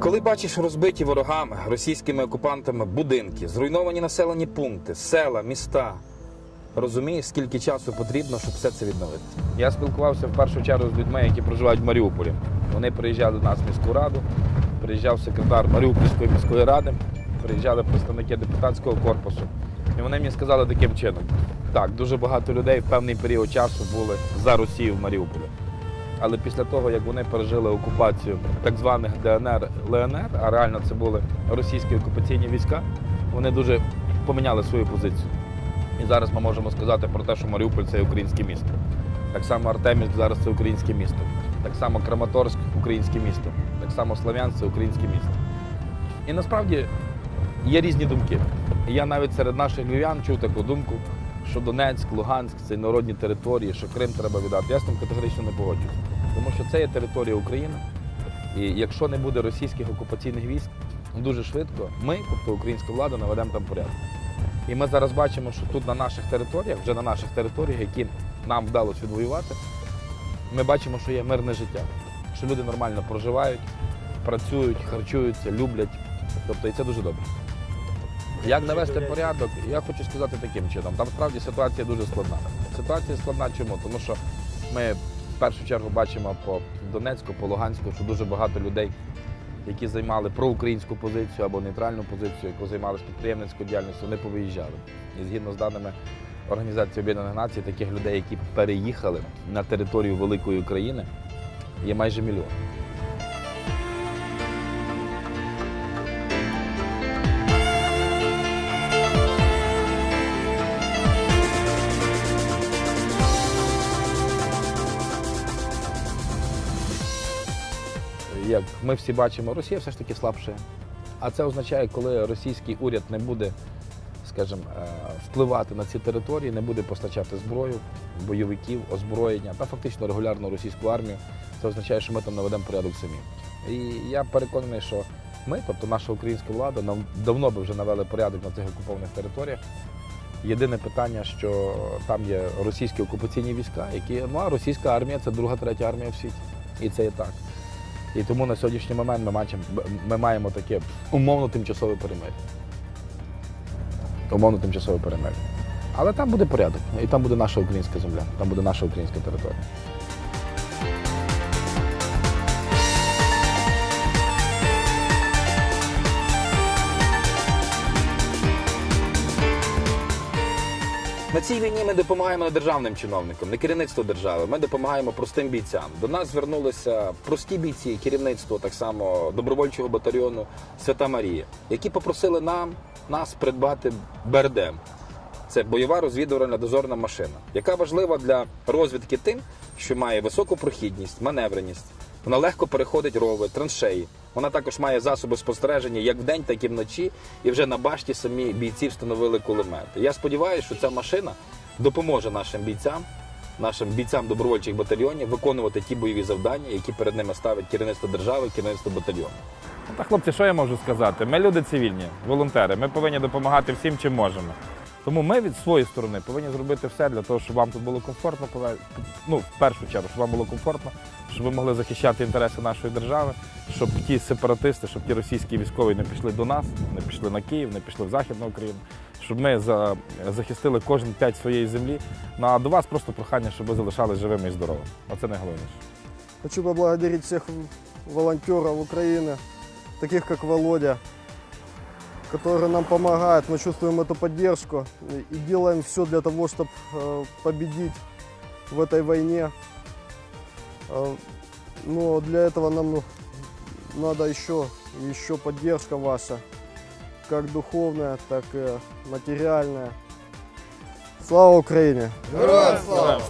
Коли бачиш розбиті ворогами, російськими окупантами будинки, зруйновані населені пункти, села, міста, розумієш, скільки часу потрібно, щоб все це відновити. Я спілкувався в першу чергу з людьми, які проживають в Маріуполі. Вони приїжджали до нас в міську раду, приїжджав секретар Маріупольської міської ради, приїжджали представники депутатського корпусу. І вони мені сказали таким чином: так, дуже багато людей в певний період часу були за Росію в Маріуполі. Але після того, як вони пережили окупацію так званих ДНР ЛНР, а реально це були російські окупаційні війська, вони дуже поміняли свою позицію. І зараз ми можемо сказати про те, що Маріуполь це українське місто. Так само Артемівськ зараз це українське місто. Так само Краматорськ українське місто. Так само Слов'янськ це українське місто. І насправді є різні думки. Я навіть серед наших львів'ян чув таку думку, що Донецьк, Луганськ це народні території, що Крим треба віддати. Я з тим категорично не погоджуюсь. Тому що це є територія України. І якщо не буде російських окупаційних військ, дуже швидко ми, тобто українська влада, наведемо там порядок. І ми зараз бачимо, що тут на наших територіях, вже на наших територіях, які нам вдалося відвоювати, ми бачимо, що є мирне життя, що люди нормально проживають, працюють, харчуються, люблять. Тобто і це дуже добре. Як навести порядок, я хочу сказати таким чином. Там справді ситуація дуже складна. Ситуація складна чому? Тому що ми в першу чергу бачимо по Донецьку, по Луганську, що дуже багато людей, які займали проукраїнську позицію або нейтральну позицію, яку займалися підприємницькою діяльністю, вони повиїжджали. І згідно з даними Організації Об'єднаних Націй, таких людей, які переїхали на територію великої України, є майже мільйон. Як ми всі бачимо, Росія все ж таки слабше. А це означає, коли російський уряд не буде, скажімо, е, впливати на ці території, не буде постачати зброю, бойовиків, озброєння та фактично регулярну російську армію, це означає, що ми там наведемо порядок самі. І я переконаний, що ми, тобто наша українська влада, нам давно би вже навели порядок на цих окупованих територіях. Єдине питання, що там є російські окупаційні війська, які ну а російська армія це друга, третя армія в світі. І це є так. І тому на сьогоднішній момент ми, ми маємо таке умовно тимчасове перемир'я. Умовно тимчасове перемир'я. Але там буде порядок, і там буде наша українська земля, там буде наша українська територія. На цій війні ми допомагаємо не державним чиновникам, не керівництву держави. Ми допомагаємо простим бійцям. До нас звернулися прості бійці, керівництво так само добровольчого батальйону Свята Марія, які попросили нам нас придбати БРДМ. Це бойова розвідувальна дозорна машина, яка важлива для розвідки тим, що має високу прохідність, маневреність. Вона легко переходить рови, траншеї. Вона також має засоби спостереження як вдень, так і вночі. І вже на башті самі бійці встановили кулемети. Я сподіваюся, що ця машина допоможе нашим бійцям, нашим бійцям добровольчих батальйонів виконувати ті бойові завдання, які перед ними ставить керівництво держави, керівництво батальйону. Ну, Та хлопці, що я можу сказати? Ми люди цивільні, волонтери. Ми повинні допомагати всім, чим можемо. Тому ми від своєї сторони повинні зробити все для того, щоб вам тут було комфортно, ну, в першу чергу, щоб вам було комфортно, щоб ви могли захищати інтереси нашої держави, щоб ті сепаратисти, щоб ті російські військові не пішли до нас, не пішли на Київ, не пішли в Західну Україну, щоб ми захистили кожен п'ять своєї землі. Ну а до вас просто прохання, щоб ви залишались живими і здоровими. Оце найголовніше. Хочу поблагодарить всех волонтеров Украины, таких как Володя, которые нам помогают. Мы чувствуем эту поддержку и делаем все для того, чтобы победить в этой войне. Э, Но для этого нам ну, надо еще, еще поддержка ваша, как духовная, так и материальная. Слава Украине! Героям слава!